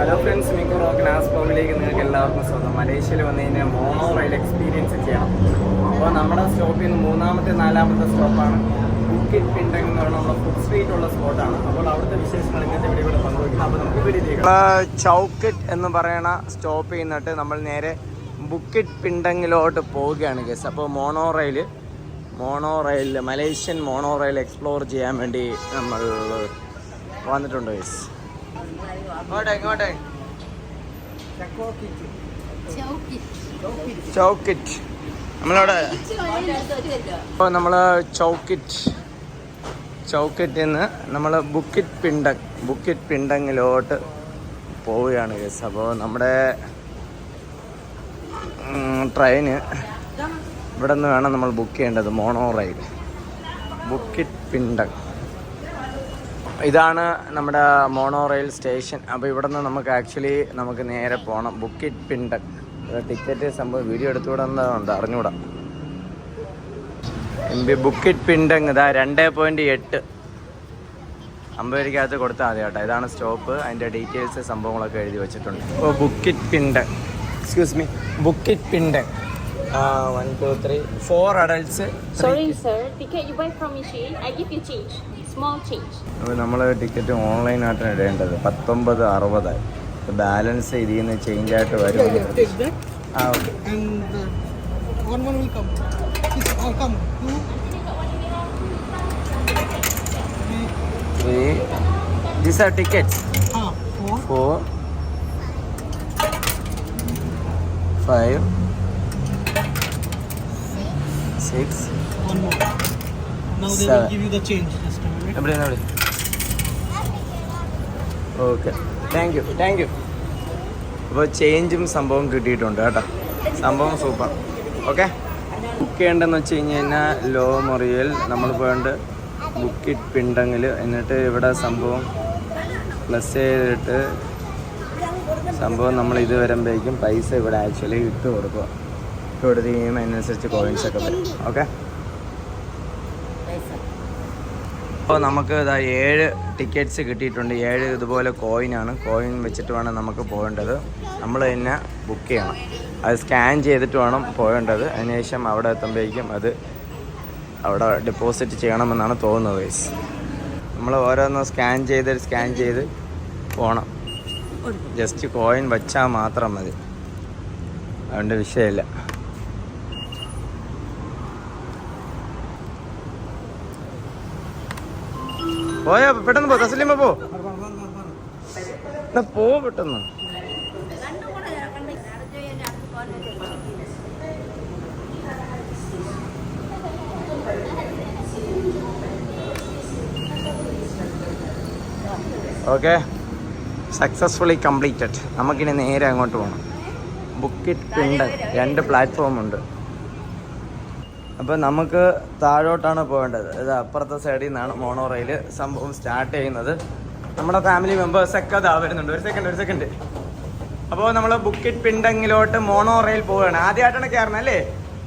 Hello friends മിക്കു rock നാസ് ബ്ലോഗിലേക്ക് നിങ്ങൾക്ക് എല്ലാവർക്കും സ്വന്തം മലേഷ്യയിൽ വന്നു കഴിഞ്ഞാൽ മോണോ റെയിൽ എക്സ്പീരിയൻസ് ചെയ്യണം അപ്പോൾ നമ്മുടെ സ്റ്റോപ്പിൽ നിന്ന് മൂന്നാമത്തെ നാലാമത്തെ സ്റ്റോപ്പാണ് ബുക്കിറ്റ് പിണ്ടങ് എന്ന് പറയുന്ന ഫുഡ് സ്ട്രീറ്റ് ഉള്ള സ്പോട്ടാണ് അപ്പോൾ അവിടുത്തെ വിശേഷങ്ങൾ ഇങ്ങനത്തെ വീഡിയോ ഇവിടെ പങ്കുവയ്ക്കുന്നത് അപ്പോൾ നമുക്ക് വീഡിയോ ചൗക്കറ്റ് എന്ന് പറയുന്ന സ്റ്റോപ്പ് ചെയ്യുന്നിട്ട് നമ്മൾ നേരെ ബുക്കിറ്റ് പിണ്ടങ്ങിലോട്ട് പോവുകയാണ് ഗസ് അപ്പോൾ monorail monorail Malaysian monorail explore ചെയ്യാൻ വേണ്ടി നമ്മൾ വന്നിട്ടുണ്ട് ഗസ് ഇങ്ങോട്ടെ ഇങ്ങോട്ടെ ചൗക്കിറ്റ്. നമ്മളവിടെ ഇപ്പോൾ നമ്മൾ ചൗക്കിറ്റ്. ചൗക്കിറ്റിൽ നിന്ന് നമ്മൾ ബുക്കിറ്റ് പിണ്ടങ് ബുക്കിറ്റ് പിണ്ടങ്ങിലോട്ട് പോവുകയാണ് കേസ് അപ്പോൾ നമ്മുടെ ട്രെയിന് ഇവിടെ നിന്ന് വേണം നമ്മൾ ബുക്ക് ചെയ്യേണ്ടത്. Monorail Bukit Bintang. ഇതാണ് നമ്മുടെ മോണോ റെയിൽ സ്റ്റേഷൻ. അപ്പോൾ ഇവിടെ നിന്ന് നമുക്ക് ആക്ച്വലി നമുക്ക് നേരെ പോകണം ബുക്ക് ഇറ്റ് പിണ്ട ടിക്കറ്റ് സംഭവം വീഡിയോ എടുത്തുകൂടാണ്ട് അറിഞ്ഞൂടാ. എം ബി ബുക്കിറ്റ് പിണ്ടങ് ഇതാ രണ്ട് പോയിന്റ് എട്ട്. അമ്പത് രൂപയ്ക്കകത്ത് കൊടുത്താൽ മതി കേട്ടോ. ഇതാണ് സ്റ്റോപ്പ് അതിന്റെ ഡീറ്റെയിൽസ് സംഭവങ്ങളൊക്കെ എഴുതി വെച്ചിട്ടുണ്ട്. ഇപ്പോൾ Bukit Bintang excuse me Bukit Bintang one two three four adults sorry sir ticket you buy from machine, I give you change. Small change. അപ്പോൾ നമ്മൾ ടിക്കറ്റ് ഓൺലൈനായിട്ടാണ് ഇടേണ്ടത് പത്തൊമ്പത് അറുപത് ബാലൻസ് ഇതിൽ നിന്ന് ചേഞ്ച് ആയിട്ട് വരും ആ okay uh, three these are tickets ah, four five six. Now they Seven. will give you the change. Just അവിടെ. Okay thank you thank you അപ്പോൾ ചേഞ്ചും സംഭവം കിട്ടിയിട്ടുണ്ട് കേട്ടോ. സംഭവം സൂപ്പർ ഓക്കെ ബുക്ക് ചെയ്യേണ്ടതെന്ന് വെച്ച് കഴിഞ്ഞ് കഴിഞ്ഞാൽ ലോ മൊറിയൽ നമ്മൾ പോയിട്ട് ബുക്ക് പിണ്ടെങ്കിൽ എന്നിട്ട് ഇവിടെ സംഭവം പ്ലസ് ചെയ്തിട്ട് സംഭവം നമ്മൾ ഇത് വരുമ്പോഴേക്കും പൈസ ഇവിടെ ആക്ച്വലി ഇട്ട് കൊടുക്കുക. ഇട്ട് കൊടുത്ത് കഴിയുമ്പോൾ അതിനനുസരിച്ച് കോയിൻസ് ഒക്കെ വരും. ഓക്കെ അപ്പോൾ നമുക്ക് ഇതാ ഏഴ് ടിക്കറ്റ്സ് കിട്ടിയിട്ടുണ്ട്. ഏഴ് ഇതുപോലെ കോയിനാണ് കോയിൻ വെച്ചിട്ട് വേണം നമുക്ക് പോകേണ്ടത്. നമ്മൾ തന്നെ ബുക്ക് ചെയ്യണം. അത് സ്കാൻ ചെയ്തിട്ട് വേണം പോകേണ്ടത്. അതിനുശേഷം അവിടെ എത്തുമ്പോഴേക്കും അത് അവിടെ ഡെപ്പോസിറ്റ് ചെയ്യണമെന്നാണ് തോന്നുന്നത് വയസ് നമ്മൾ ഓരോന്ന് സ്കാൻ ചെയ്ത് സ്കാൻ ചെയ്ത് പോകണം ജസ്റ്റ് കോയിൻ വച്ചാൽ മാത്രം മതി. അതുകൊണ്ട് വിഷയമില്ല. പോയാ പെട്ടെന്ന് പോ തസ്ലിമ പോ. പോ പെട്ടെന്ന്. ഓക്കെ സക്സസ്ഫുള്ളി കംപ്ലീറ്റഡ് നമുക്കിനി നേരെ അങ്ങോട്ട് പോകണം ബുക്കിറ്റ് ഉണ്ട് രണ്ട് പ്ലാറ്റ്ഫോം ഉണ്ട്. അപ്പോൾ നമുക്ക് താഴോട്ടാണ് പോകേണ്ടത്. ഇത് അപ്പുറത്തെ സൈഡിൽ നിന്നാണ് മോണോ റെയിൽ സംഭവം സ്റ്റാർട്ട് ചെയ്യുന്നത്. നമ്മുടെ ഫാമിലി മെമ്പേഴ്സ് ഒക്കെ അതാ വരുന്നുണ്ട്. ഒരു സെക്കൻഡ് ഒരു സെക്കൻഡ് അപ്പോൾ നമ്മൾ ബുക്കിറ്റ് പിണ്ടങ്ങിലോട്ട് മോണോ റെയിൽ പോവുകയാണ്. ആദ്യമായിട്ടാണ് കയറുന്നത് അല്ലേ?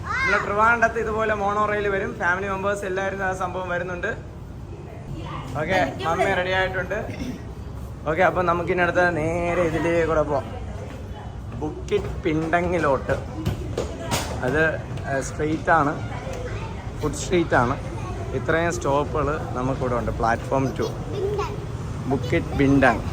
നമ്മൾ ട്രിവാൻഡത്ത് ഇതുപോലെ മോണോ റെയിൽ വരും. ഫാമിലി മെമ്പേഴ്സ് എല്ലാവരും ആ സംഭവം വരുന്നുണ്ട്. ഓക്കെ മമ്മി റെഡി ആയിട്ടുണ്ട്. ഓക്കെ നമുക്ക് അടുത്ത നേരെ ഇതിലേ കൂടെ പോവാം. ബുക്കിറ്റ് പിണ്ടങ്ങിലോട്ട് അത് സ്ട്രെയിറ്റ് ആണ്. ഫുഡ് സ്ട്രീറ്റ് ആണ് ഇത്രയും സ്റ്റോപ്പുകൾ നമുക്കിവിടെ ഉണ്ട്. Platform two. Bukit Bintang.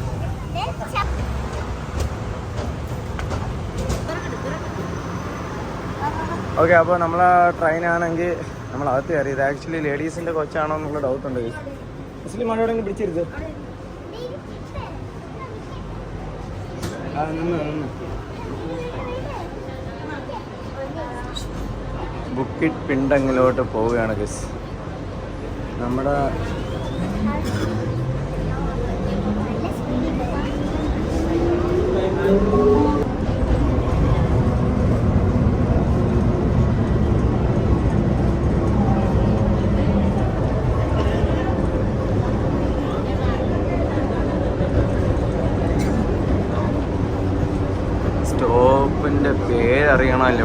Okay അപ്പോൾ നമ്മളെ ട്രെയിനാണെങ്കിൽ നമ്മൾ അകത്ത് കയറി. ഇത് ആക്ച്വലി ലേഡീസിന്റെ കൊച്ചാണോ എന്നുള്ള ഡൗട്ട് ഉണ്ട്. മുസ്ലിം മഴയോടെ പിടിച്ചിരുത് ആ നിന്ന് നിന്ന്. ബുക്കിറ്റ് പിണ്ടങ്ങിലോട്ട് പോവുകയാണ് ഗസ്. നമ്മുടെ സ്റ്റോപ്പിന്റെ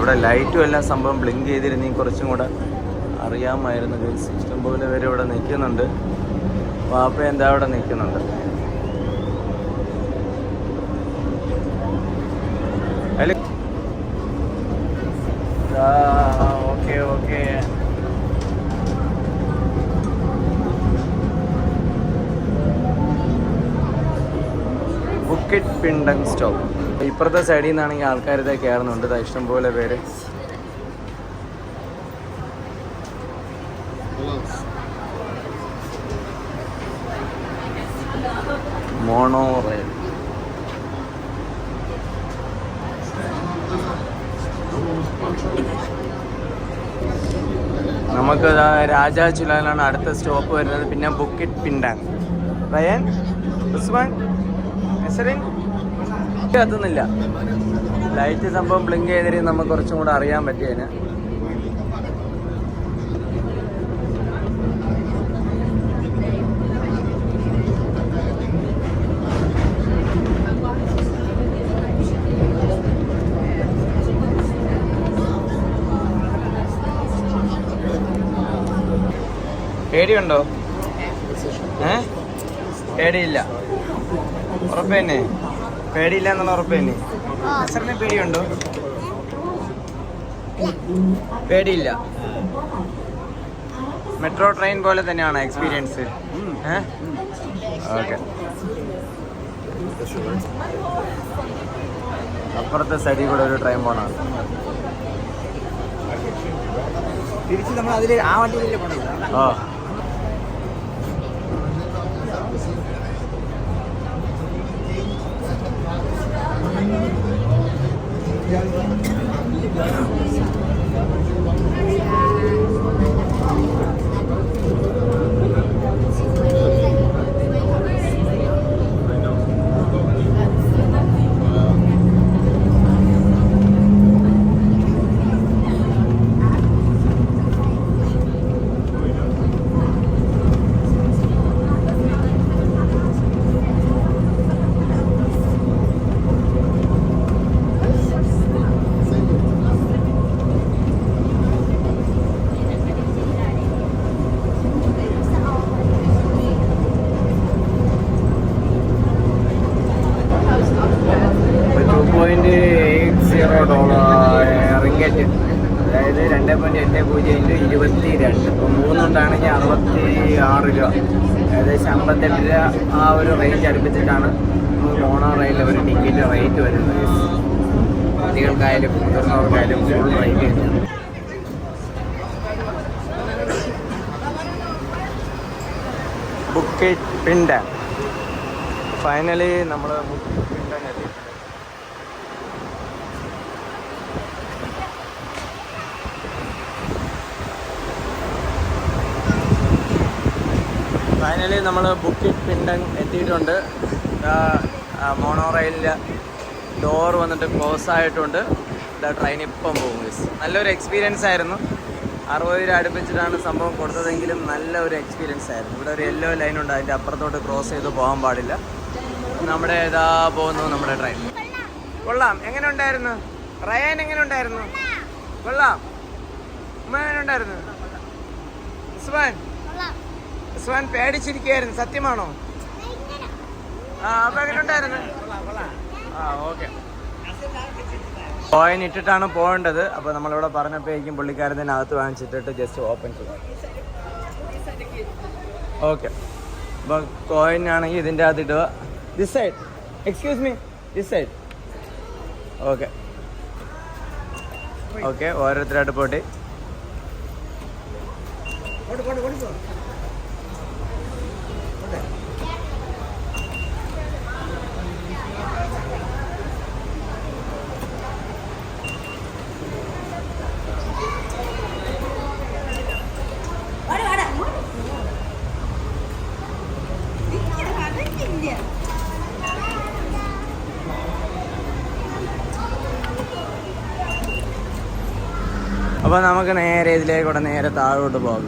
ഇവിടെ ലൈറ്റും എല്ലാം സംഭവം ബ്ലിങ്ക് ചെയ്തിരുന്നെങ്കിൽ കുറച്ചും കൂടെ അറിയാമായിരുന്നു. ഗൈസ് ഇഷ്ടംപോലെ പേര് ഇവിടെ നിൽക്കുന്നുണ്ട്. വാപ്പ എന്താ അവിടെ നിൽക്കുന്നുണ്ട്? Okay okay. Bukit Bintang stop. ഇപ്പുറത്തെ സൈഡിൽ നിന്നാണെങ്കിൽ ആൾക്കാർ ഇതേ കയറുന്നുണ്ട്. ഇഷ്ടംപോലെ പേര്. മോണോ നമുക്ക് രാജാ ചുലാലാണ് അടുത്ത സ്റ്റോപ്പ് വരുന്നത്. പിന്നെ ബുക്കിറ്റ് പിണ്ടാങ് റയൻ ഉസ്മാൻ നസറിൻ. കത്തുന്നില്ല ലൈറ്റ് സംഭവം ബ്ലിങ്ക് ചെയ്തിട്ട് നമുക്ക് കുറച്ചും കൂടെ അറിയാൻ പറ്റിയതിന് പേടിയുണ്ടോ ഏ? പേടിയില്ല. ഉറപ്പ് തന്നെ. പേടിയില്ല എന്നുള്ള ഉറപ്പ് തന്നെ. നസറിന് പേടിയുണ്ടോ? പേടിയില്ല. മെട്രോ ട്രെയിൻ പോലെ തന്നെയാണ് എക്സ്പീരിയൻസ് ഓക്കെ. അപ്പുറത്തെ സൈഡിൽ കൂടെ ഒരു ട്രെയിൻ പോണാണ് തിരിച്ച് നമ്മൾ അതിൽ ആ വണ്ടിയിലല്ലേ പോണത്? ഓ Yeah. റിങ്കറ്റ് അതായത് രണ്ട് പോയിന്റ് എട്ട് പൂജ്യം ഇന്റു ഇരുപത്തി രണ്ട് ഇപ്പോൾ അറുപത്തി ആറ് രൂപ. ഏകദേശം അമ്പത്തെട്ട് രൂപ ആ ഒരു റേഞ്ച് അടുപ്പിച്ചിട്ടാണ് മോണോ റെയിലിൽ ഒരു ടിക്കറ്റ് റേറ്റ് വരുന്നത്. കുട്ടികൾക്കായാലും മുതിർന്നവർക്കായാലും ഫുൾ റേറ്റ് വരുന്നത്. ബുക്ക് പിണ്ട ഫൈനലി നമ്മൾ ബുക്ക് പിണ്ടൻ ഫൈനലി നമ്മൾ ബുക്കിറ്റ് പിണ്ടങ് എത്തിയിട്ടുണ്ട്. മോണോ ഡോർ വന്നിട്ട് ക്ലോസ് ആയിട്ടുണ്ട്. ട്രെയിൻ ഇപ്പം പോകും നല്ലൊരു എക്സ്പീരിയൻസ് ആയിരുന്നു. അറുപത് രൂപ അടുപ്പിച്ചിട്ടാണ് സംഭവം കൊടുത്തതെങ്കിലും നല്ല ഒരു എക്സ്പീരിയൻസ് ആയിരുന്നു. ഇവിടെ ഒരു യെല്ലോ ലൈൻ ഉണ്ട്. അതിന്റെ അപ്പുറത്തോട്ട് ക്രോസ് ചെയ്ത് പോകാൻ പാടില്ല. നമ്മുടെ ഇതാ പോകുന്നു നമ്മുടെ ട്രെയിൻ കൊള്ളാം. എങ്ങനെ ഉണ്ടായിരുന്നു? റയൻ എങ്ങനെ ഉണ്ടായിരുന്നു? കൊള്ളാം. ഉമ്മ എങ്ങനെ ഉണ്ടായിരുന്നു? ഉസ്മാൻ. ഉസ്മാൻ പേടിച്ചിരിക്കുകയായിരുന്നു സത്യമാണോ? ആ അപ്പൊ എങ്ങനെയുണ്ടായിരുന്നു ആ ഓക്കെ. കോയിൻ ഇട്ടിട്ടാണ് പോകേണ്ടത്. അപ്പോൾ നമ്മളിവിടെ പറഞ്ഞപ്പോഴേക്കും പുള്ളിക്കാരൻ തന്നെ അകത്ത് വാങ്ങിച്ചിട്ടിട്ട് ജസ്റ്റ് ഓപ്പൺ ചെയ്യും ഓക്കെ അപ്പോൾ കോയിൻ ആണെങ്കിൽ ഇതിന്റെ അകത്ത് ഇടുക. This side excuse me this side okay okay ഓരോരുത്തരായിട്ട് പോട്ടെ. അപ്പോൾ നമുക്ക് നേരെ ഇതിലേക്കൂടെ നേരെ താഴോട്ട് പോകാം